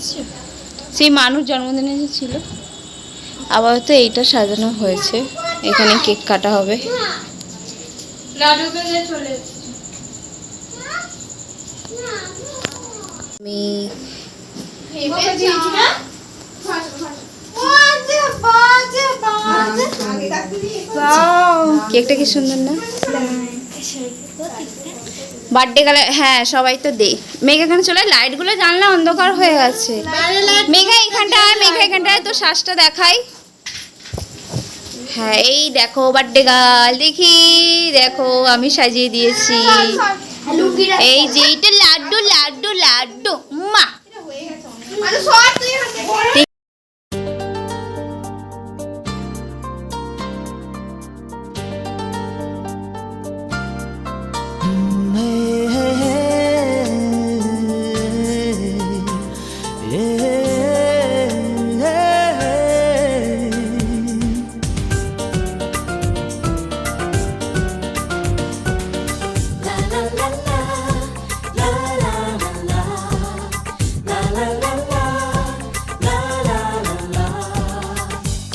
এসছো সেই মানুষ জন্মদিনে যে ছিল আপাতত এইটা সাজানো হয়েছে। এখানে কেক কাটা হবে। আমি কেকটা কি সুন্দর না? বার্থডে কালে হ্যাঁ সবাই তো দে। মেঘ এখানে চলে লাইটগুলো জানলা অন্ধকার হয়ে গেছে। মেঘা এখানটায় মেঘা এখানটায় তো শ্বাসটা দেখাই। হ্যাঁ এই দেখো বার্থডে গাল দেখি, দেখো আমি সাজিয়ে দিয়েছি। এই যে এটা লাড্ডু লাড্ডু লাড্ডু মা মানে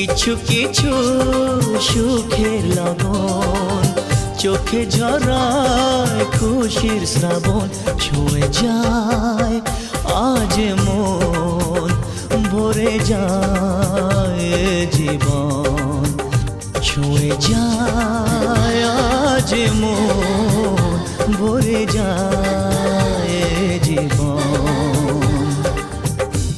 কিছু কিছু সুখের লগন চোখে ঝরায় খুশির শ্রাবণ, ছুঁয়ে যায় আজ মন, ভরে যায় জীবন, ছুঁয়ে যায় আজ মন, ভরে যায়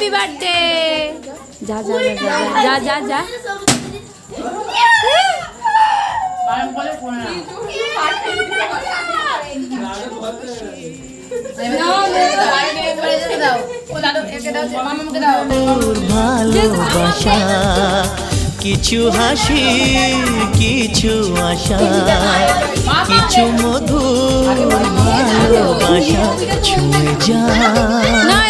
হ্যাপি বার্থডে যা যা যা যা যা ভালোবাসা কিছু হাসি কিছু আশা কিছু মধুর ভালোবাসা ছুঁয়ে যা না, এদিকে,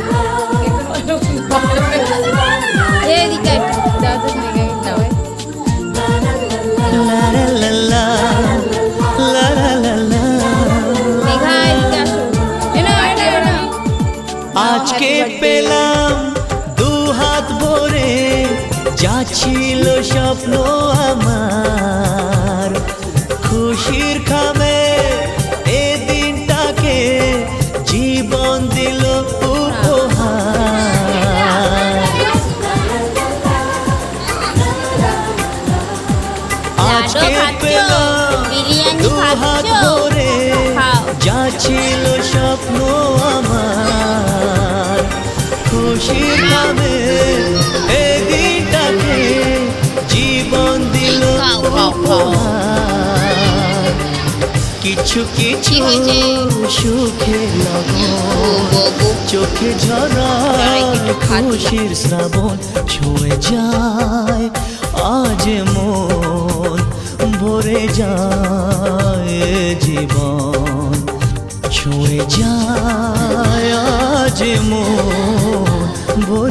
যা ছিল স্বপ্ন আমার। খুশির খামে এ দিনটাকে জীবন দিল। যা ছিল স্বপ্ন আমার। খুশির নামে কিছু কিছু সুখে চোখে ঝরায় খুশির শ্রাবণ ছুঁয়ে যায়। আজ মন ভরে যায় জীবন। ছুঁয়ে যায়। আজ মন ভরে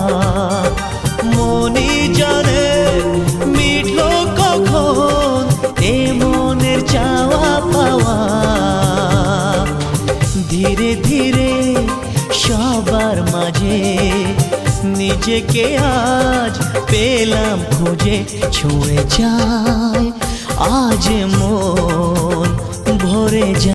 মনের চাওয়া পাওয়া। ধীরে ধীরে সবার মাঝে নিজেকে আজ পেলাম খুঁজে, ছুঁয়ে যায়, আজ মন ভরে যায়।